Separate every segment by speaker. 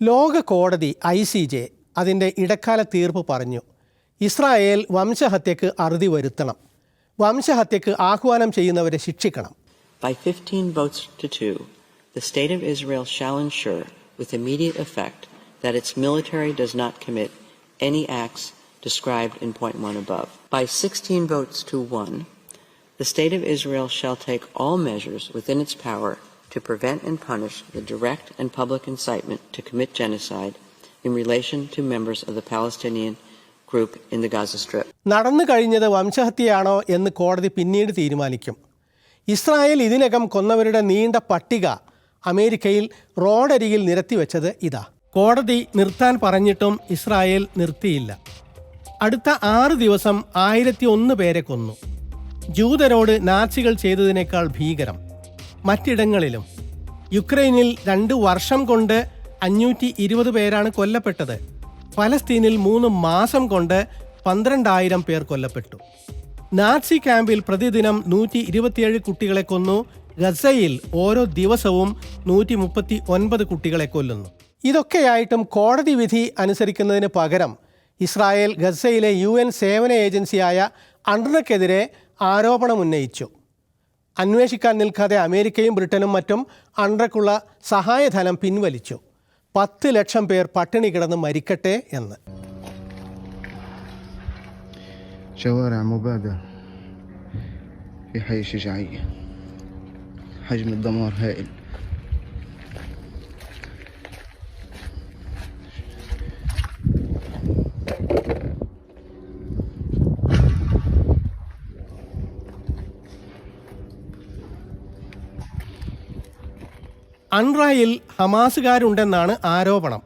Speaker 1: ലോക കോടതി I C J അതിന്റെ ഇടക്കാല തീർപ്പ് പറഞ്ഞു ഇസ്രായേൽ വംശഹത്യക്ക് അറുതി വരുത്തണം വംശഹത്യക്ക് ആഹ്വാനം ചെയ്യുന്നവരെ ശിക്ഷിക്കണം
Speaker 2: By 15 votes to 2, the State of Israel shall ensure, with immediate effect, that its military does not commit any acts described in point 1 above. By 16 votes to 1, the State of Israel shall take all measures within its power to prevent and punish the direct and public incitement to commit genocide in relation to members of the Palestinian group in the Gaza Strip.
Speaker 1: നടന്നു കഴിഞ്ഞത് വംശഹത്യയാണോ എന്ന് കോടതി പിന്നീട് തീരുമാനിക്കും. Israel ഇതിനകം കൊന്നവരുടെ നീണ്ട പട്ടിക അമേരിക്കയിൽ റോഡരികിൽ നിരത്തിവെച്ചത് ഇതാ. കോടതി നിർത്താൻ പറഞ്ഞിട്ടും ഇസ്രായേൽ നിർത്തിയില്ല. അടുത്ത ആറ് ദിവസം ആയിരത്തി ഒന്ന് പേരെ കൊന്നു. ജൂതരോട് നാസികൾ ചെയ്തതിനേക്കാൾ ഭീകരം. മറ്റിടങ്ങളിലും. യുക്രൈനിൽ രണ്ട് വർഷം കൊണ്ട് അഞ്ഞൂറ്റി ഇരുപത് പേരാണ് കൊല്ലപ്പെട്ടത്. ഫലസ്തീനിൽ മൂന്ന് മാസം കൊണ്ട് പന്ത്രണ്ടായിരം പേർ കൊല്ലപ്പെട്ടു. നാസി ക്യാമ്പിൽ പ്രതിദിനം നൂറ്റി ഇരുപത്തിയേഴ് കുട്ടികളെ കൊന്നു. ഗസയിൽ ഓരോ ദിവസവും നൂറ്റി മുപ്പത്തി ഒൻപത് കുട്ടികളെ കൊല്ലുന്നു. ഇതൊക്കെയായിട്ടും കോടതി വിധി അനുസരിക്കുന്നതിന് പകരം ഇസ്രായേൽ ഗസയിലെ യു എൻ സേവന ഏജൻസിയായ അണ്ടർക്കെതിരെ ആരോപണമുന്നയിച്ചു. അന്വേഷിക്കാൻ നിൽക്കാതെ അമേരിക്കയും ബ്രിട്ടനും മറ്റും അണ്ടർക്കുള്ള സഹായധനം പിൻവലിച്ചു പത്ത് ലക്ഷം പേർ പട്ടിണി കിടന്ന് മരിക്കട്ടെ എന്ന്
Speaker 3: شوارع مبادة في حي الشجاعية حجم الدمار هائل
Speaker 1: അൺറായിൽ ഹമാസുകാരുണ്ടെന്നാണ് ആരോപണം.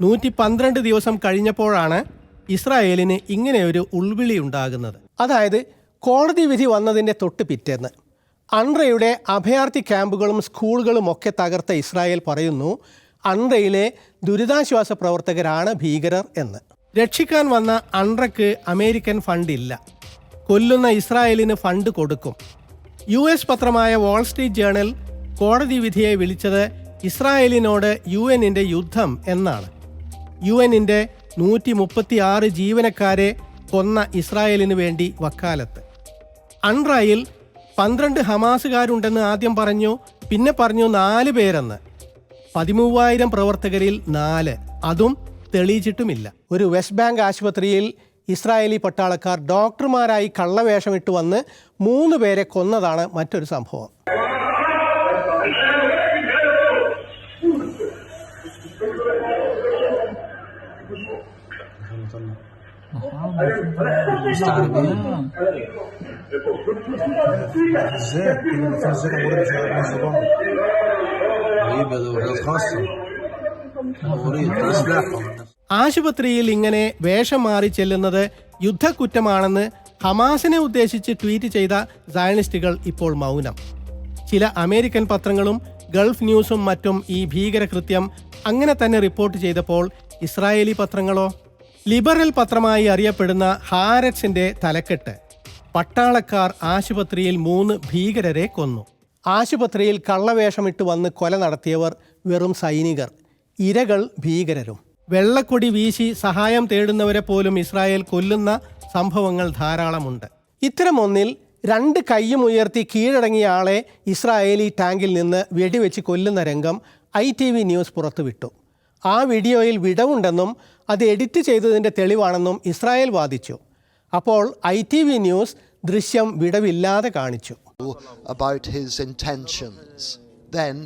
Speaker 1: നൂറ്റി പന്ത്രണ്ട് ദിവസം കഴിഞ്ഞപ്പോഴാണ് ഇസ്രായേലിന് ഇങ്ങനെയൊരു ഉൾവിളി ഉണ്ടാകുന്നത്. അതായത് കോടതി വിധി വന്നതിന്റെ തൊട്ട് പിറ്റേന്ന്. അൺറയുടെ അഭയാർത്ഥി ക്യാമ്പുകളും സ്കൂളുകളും ഒക്കെ തകർത്ത ഇസ്രായേൽ പറയുന്നു അൺറയിലെ ദുരിതാശ്വാസ പ്രവർത്തകരാണ് ഭീകരർ എന്ന്. രക്ഷിക്കാൻ വന്ന അൺറയ്ക്ക് അമേരിക്കൻ ഫണ്ട് ഇല്ല കൊല്ലുന്ന ഇസ്രായേലിന് ഫണ്ട് കൊടുക്കും. യു എസ് പത്രമായ വാൾസ്ട്രീറ്റ് ജേണൽ കോടതി വിധിയെ വിളിച്ചത് ഇസ്രായേലിനോട് യു എന്നിന്റെ യുദ്ധം എന്നാണ്. യു എന്നിന്റെ നൂറ്റി മുപ്പത്തി ആറ് ജീവനക്കാരെ കൊന്ന ഇസ്രായേലിന് വേണ്ടി വക്കാലത്ത്. അൺറായിൽ പന്ത്രണ്ട് ഹമാസുകാരുണ്ടെന്ന് ആദ്യം പറഞ്ഞു പിന്നെ പറഞ്ഞു നാല് പേരെന്ന്. പതിമൂവായിരം പ്രവർത്തകരിൽ നാല്. അതും തെളിയിച്ചിട്ടുമില്ല. ഒരു വെസ്റ്റ് ബാങ്ക് ആശുപത്രിയിൽ ഇസ്രായേലി പട്ടാളക്കാർ ഡോക്ടർമാരായി കള്ളവേഷമിട്ട് വന്ന് മൂന്ന് പേരെ കൊന്നതാണ് മറ്റൊരു സംഭവം.
Speaker 4: ازاي كنا في ازاي امور النظام
Speaker 5: غريبة ده وحاجات خاصة غريب سلاح
Speaker 1: ആശുപത്രിയിൽ ഇങ്ങനെ വേഷം മാറി ചെല്ലുന്നത് യുദ്ധക്കുറ്റമാണെന്ന് ഹമാസിനെ ഉദ്ദേശിച്ച് ട്വീറ്റ് ചെയ്ത സയനിസ്റ്റുകൾ ഇപ്പോൾ മൗനം ചില അമേരിക്കൻ പത്രങ്ങളും ഗൾഫ് ന്യൂസും മറ്റും ഈ ഭീകരകൃത്യം അങ്ങനെ തന്നെ റിപ്പോർട്ട് ചെയ്തപ്പോൾ ഇസ്രായേലി പത്രങ്ങളോ ലിബറൽ പത്രമായി അറിയപ്പെടുന്ന ഹാരറ്റ്സിന്റെ തലക്കെട്ട്. പട്ടാളക്കാർ ആശുപത്രിയിൽ മൂന്ന് ഭീകരരെ കൊന്നു. ആശുപത്രിയിൽ കള്ളവേഷമിട്ട് വന്ന് കൊല നടത്തിയവർ വെറും സൈനികർ. ഇരകൾ ഭീകരരും. വെള്ളക്കൊടി വീശി സഹായം തേടുന്നവരെ പോലും ഇസ്രായേൽ കൊല്ലുന്ന സംഭവങ്ങൾ ധാരാളമുണ്ട്. ഇത്തരം ഒന്നിൽ രണ്ട് കൈയും ഉയർത്തി കീഴടങ്ങിയ ആളെ ഇസ്രായേലി ടാങ്കിൽ നിന്ന് വെടിവെച്ച് കൊല്ലുന്ന രംഗം ഐ ടി വി ന്യൂസ് പുറത്തുവിട്ടു. ആ വീഡിയോയിൽ വിടവുണ്ടെന്നും അത് എഡിറ്റ് ചെയ്തതിന്റെ തെളിവാണെന്നും ഇസ്രായേൽ വാദിച്ചു അപ്പോൾ ഐ ടി വി ന്യൂസ് ദൃശ്യം വിടവില്ലാതെ കാണിച്ചു
Speaker 6: about his intentions. Then,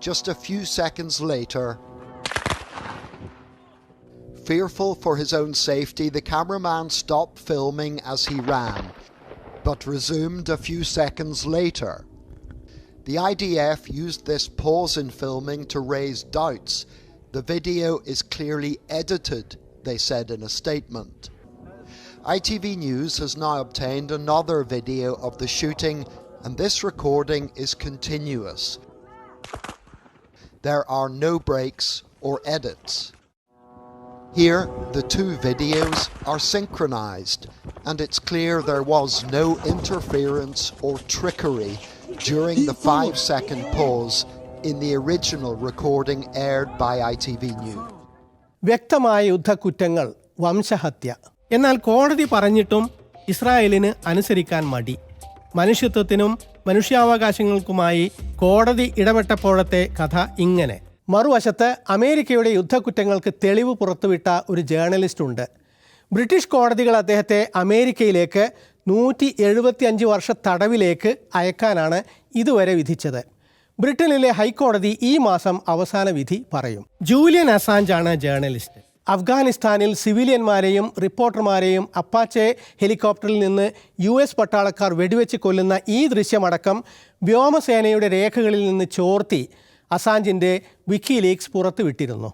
Speaker 6: just a few seconds later, fearful for his own safety, the cameraman stopped filming as he ran, but resumed a few seconds later. The IDF used this pause in filming to raise doubts. The video is clearly edited, they said in a statement. ITV News has now obtained another video of the shooting, and this recording is continuous. There are no breaks or edits. Here, the two videos are synchronized, and it's clear there was no interference or trickery during the five second pause in the original recording aired by ITV News.
Speaker 1: വ്യക്തമായ യുദ്ധക്കുറ്റങ്ങൾ വംശഹത്യ. എന്നാൽ കോടതി പറഞ്ഞിട്ടും ഇസ്രായേലിന് അനുസരിക്കാൻ മടി. മനുഷ്യത്വത്തിനും മനുഷ്യാവകാശങ്ങൾക്കുമായി കോടതി ഇടപെട്ടപ്പോഴത്തെ കഥ ഇങ്ങനെ. മറുവശത്ത് അമേരിക്കയുടെ യുദ്ധക്കുറ്റങ്ങൾക്ക് തെളിവ് പുറത്തുവിട്ട ഒരു ജേർണലിസ്റ്റ് ഉണ്ട് ബ്രിട്ടീഷ് കോടതികൾ അദ്ദേഹത്തെ അമേരിക്കയിലേക്ക് നൂറ്റി എഴുപത്തി അഞ്ച് വർഷ തടവിലേക്ക് അയക്കാനാണ് ഇതുവരെ വിധിച്ചത്. ബ്രിട്ടനിലെ ഹൈക്കോടതി ഈ മാസം അവസാന വിധി പറയും ജൂലിയൻ അസാഞ്ചാണ് ജേർണലിസ്റ്റ് അഫ്ഗാനിസ്ഥാനിൽ സിവിലിയന്മാരെയും റിപ്പോർട്ടർമാരെയും അപ്പാച്ചെ ഹെലികോപ്റ്ററിൽ നിന്ന് യു എസ് പട്ടാളക്കാർ വെടിവെച്ച് കൊല്ലുന്ന ഈ ദൃശ്യമടക്കം വ്യോമസേനയുടെ രേഖകളിൽ നിന്ന് ചോർത്തി അസാഞ്ചിന്റെ പുറത്തുവിട്ടിരുന്നു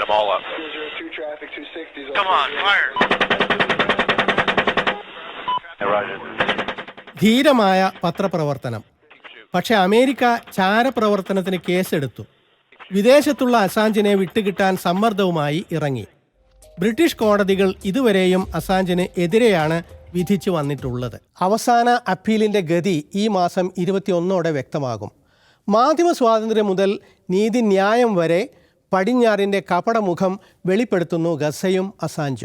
Speaker 7: them all up.
Speaker 8: Come on, fire.
Speaker 1: ധീരമായ പത്രപ്രവർത്തനം. പക്ഷെ അമേരിക്ക ചാരപ്രവർത്തനത്തിന് കേസെടുത്തു. വിദേശത്തുള്ള അസാഞ്ചിനെ വിട്ടുകിട്ടാൻ സമ്മർദ്ദവുമായി ഇറങ്ങി. ബ്രിട്ടീഷ് കോടതികൾ ഇതുവരെയും അസാഞ്ചിന് എതിരെയാണ് വിധിച്ചു വന്നിട്ടുള്ളത്. അവസാന അപ്പീലിന്റെ ഗതി ഈ മാസം ഇരുപത്തിയൊന്നോടെ വ്യക്തമാകും. മാധ്യമ സ്വാതന്ത്ര്യം മുതൽ നീതിന്യായം വരെ പടിഞ്ഞാറിന്റെ കപടമുഖം വെളിപ്പെടുത്തുന്നു ഗസയും അസാഞ്ചും.